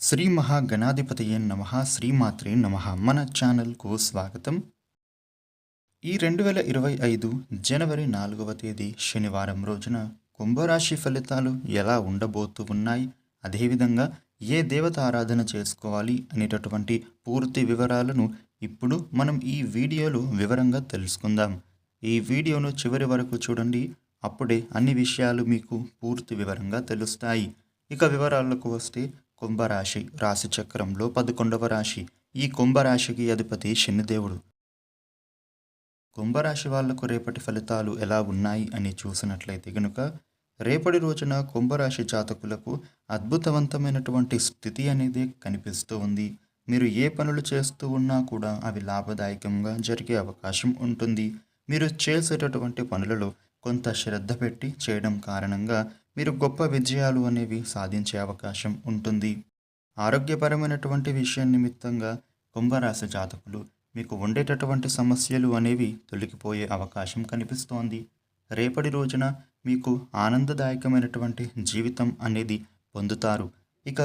శ్రీ మహాగణాధిపతయే నమ శ్రీమాత్రే నమ. మన ఛానల్కు స్వాగతం. ఈ రెండు వేల ఇరవై ఐదు జనవరి నాలుగవ తేదీ శనివారం రోజున కుంభరాశి ఫలితాలు ఎలా ఉండబోతూ ఉన్నాయి? అదేవిధంగా ఏ దేవత ఆరాధన చేసుకోవాలి అనేటటువంటి పూర్తి వివరాలను ఇప్పుడు మనం ఈ వీడియోలో వివరంగా తెలుసుకుందాం. ఈ వీడియోను చివరి వరకు చూడండి. అప్పుడే అన్ని విషయాలు మీకు పూర్తి వివరంగా తెలుస్తాయి. ఇక వివరాలకు వస్తే కుంభరాశి రాశి చక్రంలో పదకొండవ రాశి. ఈ కుంభరాశికి అధిపతి శనిదేవుడు. కుంభరాశి వాళ్ళకు రేపటి ఫలితాలు ఎలా ఉన్నాయి అని చూసినట్లయితే గనుక రేపటి రోజున కుంభరాశి జాతకులకు అద్భుతవంతమైనటువంటి స్థితి అనేది కనిపిస్తూ ఉంది. మీరు ఏ పనులు చేస్తూ ఉన్నా కూడా అవి లాభదాయకంగా జరిగే అవకాశం ఉంటుంది. మీరు చేసేటటువంటి పనులలో కొంత శ్రద్ధ పెట్టి చేయడం కారణంగా మీరు గొప్ప విజయాలు అనేవి సాధించే అవకాశం ఉంటుంది. ఆరోగ్యపరమైనటువంటి విషయం నిమిత్తంగా కుంభరాశి జాతకులు మీకు ఉండేటటువంటి సమస్యలు అనేవి తొలగిపోయే అవకాశం కనిపిస్తోంది. రేపటి రోజున మీకు ఆనందదాయకమైనటువంటి జీవితం అనేది పొందుతారు. ఇక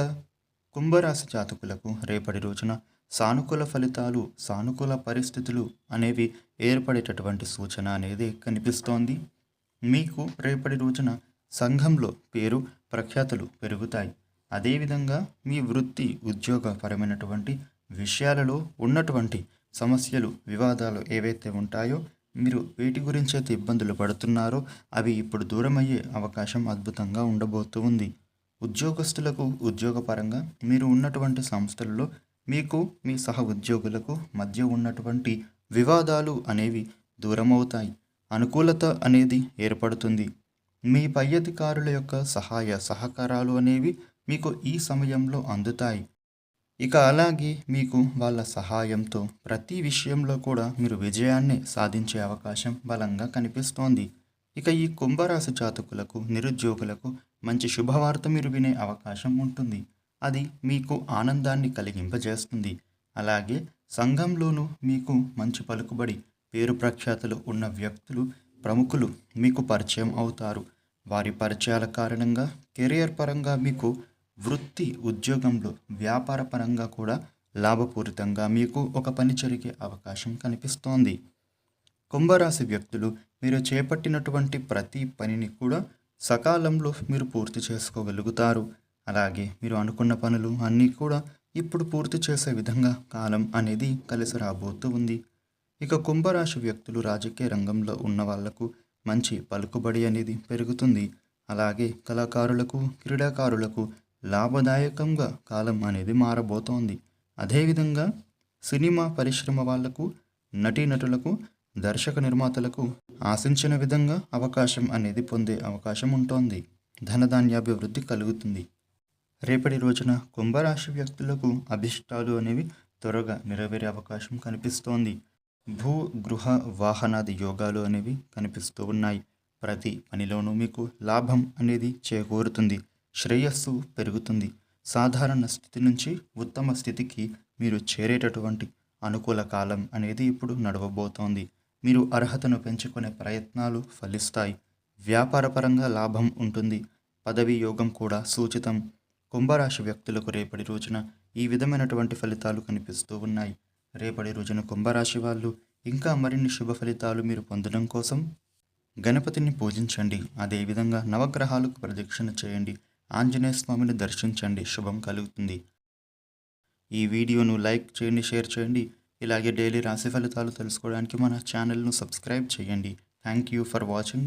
కుంభరాశి జాతకులకు రేపటి రోజున సానుకూల ఫలితాలు సానుకూల పరిస్థితులు అనేవి ఏర్పడేటటువంటి సూచన అనేది కనిపిస్తోంది. మీకు రేపటి రోజున సంఘంలో పేరు ప్రఖ్యాతులు పెరుగుతాయి. అదేవిధంగా మీ వృత్తి ఉద్యోగపరమైనటువంటి విషయాలలో ఉన్నటువంటి సమస్యలు వివాదాలు ఏవైతే ఉంటాయో మీరు వీటి గురించి అయితే ఇబ్బందులు పడుతున్నారో అవి ఇప్పుడు దూరమయ్యే అవకాశం అద్భుతంగా ఉండబోతూ ఉంది. ఉద్యోగస్తులకు ఉద్యోగపరంగా మీరు ఉన్నటువంటి సంస్థలలో మీకు మీ సహ ఉద్యోగులకు మధ్య ఉన్నటువంటి వివాదాలు అనేవి దూరమవుతాయి. అనుకూలత అనేది ఏర్పడుతుంది. మీ పై అధికారుల యొక్క సహాయ సహకారాలు అనేవి మీకు ఈ సమయంలో అందుతాయి. ఇక అలాగే మీకు వాళ్ళ సహాయంతో ప్రతి విషయంలో కూడా మీరు విజయాన్ని సాధించే అవకాశం బలంగా కనిపిస్తోంది. ఇక ఈ కుంభరాశి జాతకులకు నిరుద్యోగులకు మంచి శుభవార్త మీరు వినే అవకాశం ఉంటుంది. అది మీకు ఆనందాన్ని కలిగింపజేస్తుంది. అలాగే సంఘంలోనూ మీకు మంచి పలుకుబడి పేరు ప్రఖ్యాతులు ఉన్న వ్యక్తులు ప్రముఖులు మీకు పరిచయం అవుతారు. వారి పరిచయాల కారణంగా కెరియర్ పరంగా మీకు వృత్తి ఉద్యోగంలో వ్యాపార పరంగా కూడా లాభపూరితంగా మీకు ఒక పని జరిగే అవకాశం కనిపిస్తోంది. కుంభరాశి వ్యక్తులు మీరు చేపట్టినటువంటి ప్రతి పనిని కూడా సకాలంలో మీరు పూర్తి చేసుకోగలుగుతారు. అలాగే మీరు అనుకున్న పనులు అన్నీ కూడా ఇప్పుడు పూర్తి చేసే విధంగా కాలం అనేది కలిసి రాబోతూ ఉంది. ఇక కుంభరాశి వ్యక్తులు రాజకీయ రంగంలో ఉన్న వాళ్ళకు మంచి పలుకుబడి అనేది పెరుగుతుంది. అలాగే కళాకారులకు క్రీడాకారులకు లాభదాయకంగా కాలం అనేది మారబోతోంది. అదేవిధంగా సినిమా పరిశ్రమ వాళ్ళకు నటీనటులకు దర్శక నిర్మాతలకు ఆశించిన విధంగా అవకాశం అనేది పొందే అవకాశం ఉంటుంది. ధనధాన్యాభివృద్ధి కలుగుతుంది. రేపటి రోజున కుంభరాశి వ్యక్తులకు అభిష్టాలు అనేవి త్వరగా నెరవేరే అవకాశం కనిపిస్తోంది. భూ గృహ వాహనాది యోగాలు అనేవి కనిపిస్తూ ఉన్నాయి. ప్రతి పనిలోనూ మీకు లాభం అనేది చేకూరుతుంది. శ్రేయస్సు పెరుగుతుంది. సాధారణ స్థితి నుంచి ఉత్తమ స్థితికి మీరు చేరేటటువంటి అనుకూల కాలం అనేది ఇప్పుడు నడవబోతోంది. మీరు అర్హతను పెంచుకునే ప్రయత్నాలు ఫలిస్తాయి. వ్యాపారపరంగా లాభం ఉంటుంది. పదవి యోగం కూడా సూచితం. కుంభరాశి వ్యక్తులకు రేపటి రోజున ఈ విధమైనటువంటి ఫలితాలు కనిపిస్తూ ఉన్నాయి. రేపటి రోజున కుంభరాశి వాళ్ళు ఇంకా మరిన్ని శుభ ఫలితాలు మీరు పొందడం కోసం గణపతిని పూజించండి. అదేవిధంగా నవగ్రహాలకు ప్రదక్షిణ చేయండి. ఆంజనేయ స్వామిని దర్శించండి. శుభం కలుగుతుంది. ఈ వీడియోను లైక్ చేయండి షేర్ చేయండి. ఇలాగే డైలీ రాశి ఫలితాలు తెలుసుకోవడానికి మన ఛానల్ను సబ్స్క్రైబ్ చేయండి. Thank you for watching.